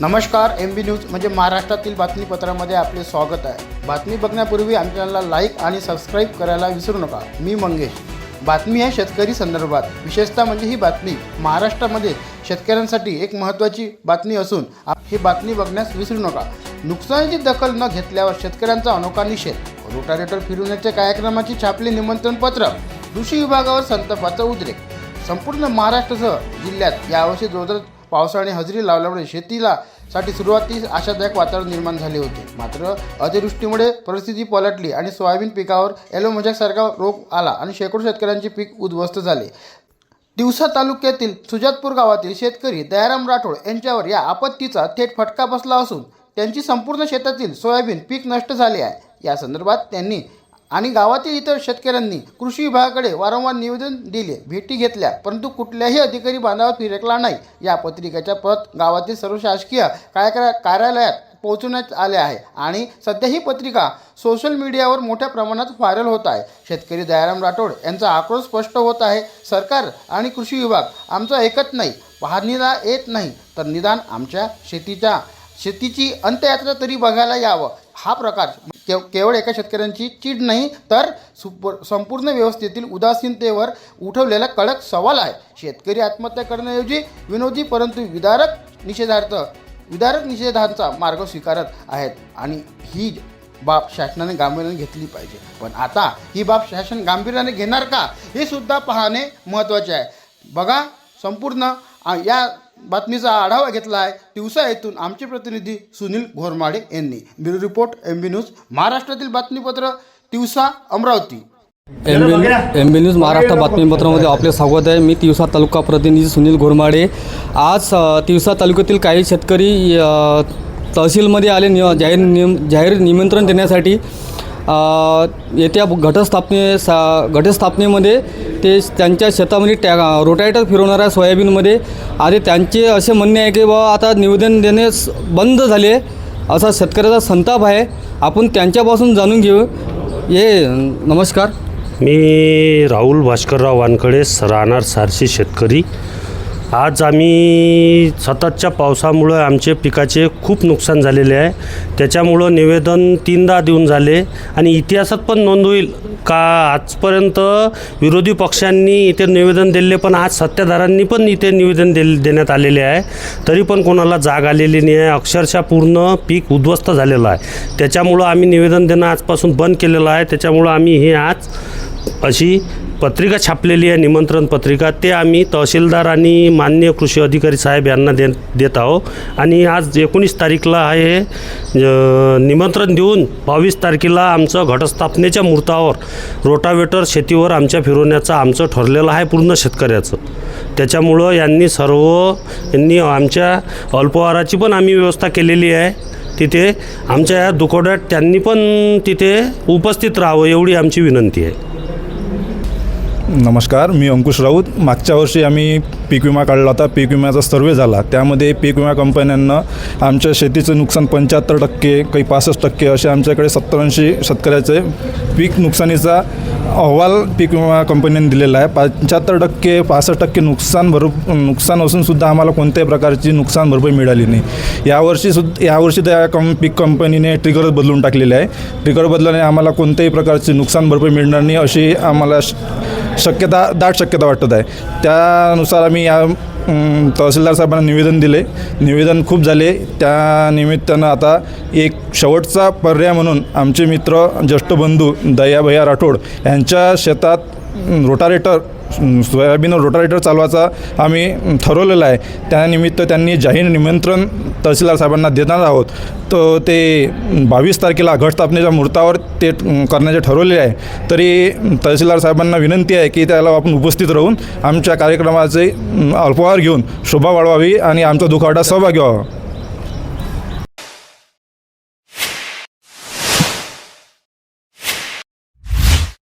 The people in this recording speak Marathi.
नमस्कार एम बी न्यूज म्हणजे महाराष्ट्रातील बातमीपत्रामध्ये आपले स्वागत आहे. बातमी बघण्यापूर्वी आमच्या चॅनलला लाईक आणि सबस्क्राईब करायला विसरू नका. मी मंगेश. बातमी आहे शेतकरी संदर्भात. विशेषतः म्हणजे ही बातमी महाराष्ट्रामध्ये शेतकऱ्यांसाठी एक महत्त्वाची बातमी असून ही बातमी बघण्यास विसरू नका. नुकसानीची दखल न घेतल्यावर शेतकऱ्यांचा अनोखा निषेध. रोटारेटर फिरवण्याच्या कार्यक्रमाची छापली निमंत्रण पत्र कृषी विभागावर संतापाचा उद्रेक. संपूर्ण महाराष्ट्रासह जिल्ह्यात यावर्षी जोरदार पावसाने हजेरी लावल्यामुळे शेतीला साठी सुरुवातीस आशादायक वातावरण निर्माण झाले होते. मात्र अतिवृष्टीमुळे परिस्थिती पलटली आणि सोयाबीन पिकावर सारखा रोग आला आणि शेकडो शेतकऱ्यांचे पीक उद्ध्वस्त झाले. दिवसा तालुक्यातील सुजातपूर गावातील शेतकरी दयाराम राठोड यांच्यावर या आपत्तीचा थेट फटका बसला असून त्यांची संपूर्ण शेतातील सोयाबीन पीक नष्ट झाले आहे. या संदर्भात त्यांनी आणि गावातील इतर शेतकऱ्यांनी कृषी विभागाकडे वारंवार निवेदन दिले भेटी घेतल्या परंतु कुठल्याही अधिकारी बांधावर फिरकला नाही. या पत्रिकेच्या प्रत गावातील सर्व शासकीय कार्यकरा कार्यालयात पोहोचवण्यात आले आहे आणि सध्या ही पत्रिका सोशल मीडियावर मोठ्या प्रमाणात व्हायरल होत आहे. शेतकरी दयाराम राठोड यांचा आक्रोश स्पष्ट होत आहे. सरकार आणि कृषी विभाग आमचं ऐकत नाही पाहणीला येत नाही तर निदान आमच्या शेतीच्या शेतीची अंत्ययात्रा तरी बघायला यावं हा प्रकार. केव केवळ एका शेतकऱ्यांची चीड नाही तर सुप संपूर्ण व्यवस्थेतील उदासीनतेवर उठवलेला कडक सवाल आहे. शेतकरी आत्महत्या करण्याऐवजी विनोदी परंतु विदारक निषेधार्थ विदारक निषेधांचा मार्ग स्वीकारत आहेत आणि ही बाब शासनाने गांभीर्याने घेतली पाहिजे. पण आता ही बाब शासन गांभीर्याने घेणार का? हे सुद्धा पाहणे महत्त्वाचे आहे. बघा संपूर्ण या बातमीचा आढावा घेतला आहे तिवसा येथून आमचे प्रतिनिधी सुनील घोरमाडे यांनी. Bureau report M B news महाराष्ट्रातील बातमीपत्र Tiwasa Amravati. M B M B news Maharashtra बातमीपत्रामध्ये आपले स्वागत आहे. मी तिवसा तालुका प्रतिनिधी सुनील घोरमाडे. आज तिवसा तालुक्यातील काही शेतकरी तहसीलमध्ये आले नि जाहीर निम जाहीर निमंत्रण देण्यासाठी येत्या घटस्थापने सा घटस्थापनेमध्ये ते त्यांच्या शेतामध्ये टॅ रोटायटर फिरवणाऱ्या सोयाबीनमध्ये आणि त्यांचे असे म्हणणे आहे की बाबा आता निवेदन देणे बंद झाले असा शेतकऱ्याचा संताप आहे. आपण त्यांच्यापासून जाणून घेऊ. ये नमस्कार. मी राहुल भास्करराव वानकडे राहणार सारशी शेतकरी. आज आम्ही सततच्या पावसामुळं आमचे पिकाचे खूप नुकसान झालेले आहे. त्याच्यामुळं निवेदन तीनदा देऊन झाले आणि इतिहासात पण नोंद होईल का आजपर्यंत विरोधी पक्षांनी इथे निवेदन दिले पण आज सत्ताधाऱ्यांनी पण इथे निवेदन दे देण्यात आलेले आहे. तरी पण कोणाला जाग आलेली नाही आहे. अक्षरशः पूर्ण पीक उद्ध्वस्त झालेलं आहे. त्याच्यामुळं आम्ही निवेदन देणं आजपासून बंद केलेलं आहे. त्याच्यामुळं आम्ही हे आज अशी पत्रिका छापलेली आहे निमंत्रण पत्रिका. ते आम्ही तहसीलदार आणि माननीय कृषी अधिकारी साहेब यांना दे देत आहोत. आणि आज एकोणीस तारीखला आहे निमंत्रण देऊन बावीस तारखेला आमचं घटस्थापनेच्या मुहूर्तावर रोटावेटर शेतीवर आमच्या फिरवण्याचं आमचं ठरलेलं आहे पूर्ण शेतकऱ्याचं. त्याच्यामुळं यांनी सर्व यांनी आमच्या अल्पहाराची पण आम्ही व्यवस्था केलेली आहे. तिथे आमच्या या दुकोड्यात त्यांनी पण तिथे उपस्थित राहावं एवढी आमची विनंती आहे. नमस्कार मी अंकुश राऊत. मागच्या वर्षी आम्ही पीक विमा काढला होता. पीक विम्याचा सर्वे झाला. त्यामध्ये पीक विमा कंपन्यांना आमच्या शेतीचं नुकसान पंच्याहत्तर टक्के काही पासष्ट टक्के असे आमच्याकडे सत्तर ऐंशी शेतकऱ्याचे पीक नुकसानीचा अहवाल पीक विमा कंपन्यांनी दिलेला आहे. पंच्याहत्तर टक्के पासष्ट टक्के नुकसान भरू नुकसान असूनसुद्धा आम्हाला कोणत्याही प्रकारची नुकसान भरपाई मिळाली नाही. यावर्षी सुद्धा यावर्षी त्या कं पीक कंपनीने ट्रिगर बदलून टाकलेले आहे. ट्रिगर बदलल्याने आम्हाला कोणत्याही प्रकारची नुकसान भरपाई मिळणार नाही अशी आम्हाला श- शक्यता दाट शक्यता वाटत आहे. त्यानुसार आम्ही या तहसीलदार साहेबांना निवेदन दिले. निवेदन खूप झाले. त्या निमित्तानं आता एक शेवटचा पर्याय म्हणून आमचे मित्र ज्येष्ठ बंधू दयाभैया राठोड यांच्या शेतात रोटारेटर सोयाबीन रोटारेटर चालवायचा आम्ही ठरवलेला आहे. त्यानिमित्त त्यांनी जाहीर निमंत्रण तहसीलदार साहेबांना देणार आहोत. तर ते बावीस तारखेला घटस्थापनेच्या मुहूर्तावर ते करण्याचे ठरवलेले आहे. तरी तहसीलदार साहेबांना विनंती आहे की त्याला आपण उपस्थित राहून आमच्या कार्यक्रमाचे अम, अल्पहार घेऊन शोभा वाढवावी आणि आमचा दुखावटा सहभागी व्हावा.